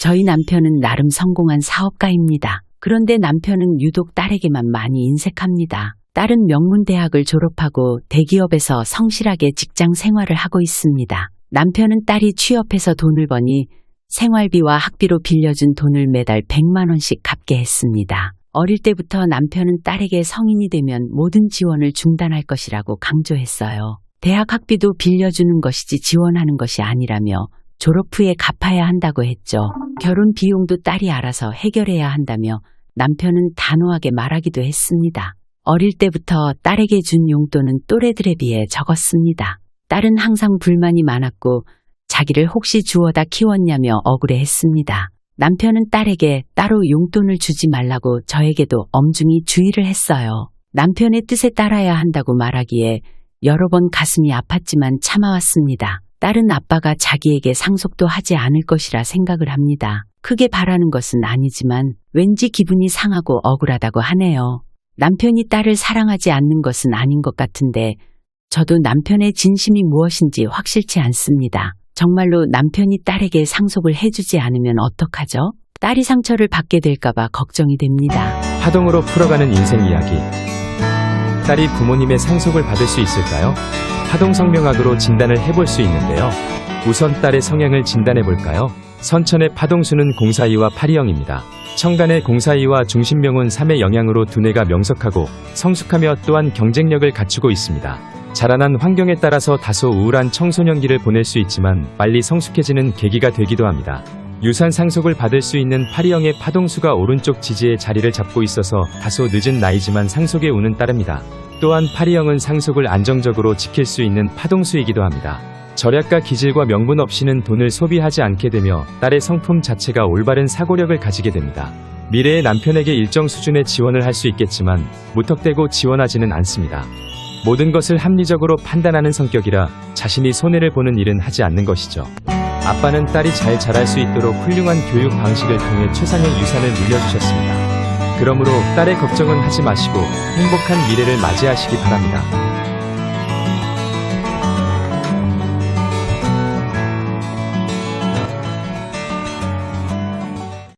저희 남편은 나름 성공한 사업가입니다. 그런데 남편은 유독 딸에게만 많이 인색합니다. 딸은 명문대학을 졸업하고 대기업에서 성실하게 직장 생활을 하고 있습니다. 남편은 딸이 취업해서 돈을 버니 생활비와 학비로 빌려준 돈을 매달 100만 원씩 갚게 했습니다. 어릴 때부터 남편은 딸에게 성인이 되면 모든 지원을 중단할 것이라고 강조했어요. 대학 학비도 빌려주는 것이지 지원하는 것이 아니라며 졸업 후에 갚아야 한다고 했죠. 결혼 비용도 딸이 알아서 해결해야 한다며 남편은 단호하게 말하기도 했습니다. 어릴 때부터 딸에게 준 용돈은 또래들에 비해 적었습니다. 딸은 항상 불만이 많았고 자기를 혹시 주워다 키웠냐며 억울해했습니다. 남편은 딸에게 따로 용돈을 주지 말라고 저에게도 엄중히 주의를 했어요. 남편의 뜻에 따라야 한다고 말하기에 여러 번 가슴이 아팠지만 참아왔습니다. 딸은 아빠가 자기에게 상속도 하지 않을 것이라 생각을 합니다. 크게 바라는 것은 아니지만 왠지 기분이 상하고 억울하다고 하네요. 남편이 딸을 사랑하지 않는 것은 아닌 것 같은데 저도 남편의 진심이 무엇인지 확실치 않습니다. 정말로 남편이 딸에게 상속을 해주지 않으면 어떡하죠? 딸이 상처를 받게 될까봐 걱정이 됩니다. 파동으로 풀어가는 인생 이야기. 딸이 부모님의 상속을 받을 수 있을까요? 파동 성명학으로 진단을 해볼 수 있는데요. 우선 딸의 성향을 진단해 볼까요? 선천의 파동수는 042와 82형입니다. 청간의 042와 중심명운 3의 영향으로 두뇌가 명석하고 성숙하며 또한 경쟁력을 갖추고 있습니다. 자라난 환경에 따라서 다소 우울한 청소년기를 보낼 수 있지만 빨리 성숙해지는 계기가 되기도 합니다. 유산 상속을 받을 수 있는 파리형의 파동수가 오른쪽 지지에 자리를 잡고 있어서 다소 늦은 나이지만 상속의 운은 따릅니다. 또한 파리형은 상속을 안정적으로 지킬 수 있는 파동수이기도 합니다. 절약과 기질과 명분 없이는 돈을 소비하지 않게 되며 딸의 성품 자체가 올바른 사고력을 가지게 됩니다. 미래의 남편에게 일정 수준의 지원을 할 수 있겠지만 무턱대고 지원하지는 않습니다. 모든 것을 합리적으로 판단하는 성격이라 자신이 손해를 보는 일은 하지 않는 것이죠. 아빠는 딸이 잘 자랄 수 있도록 훌륭한 교육 방식을 통해 최상의 유산을 물려주셨습니다. 그러므로 딸의 걱정은 하지 마시고 행복한 미래를 맞이하시기 바랍니다.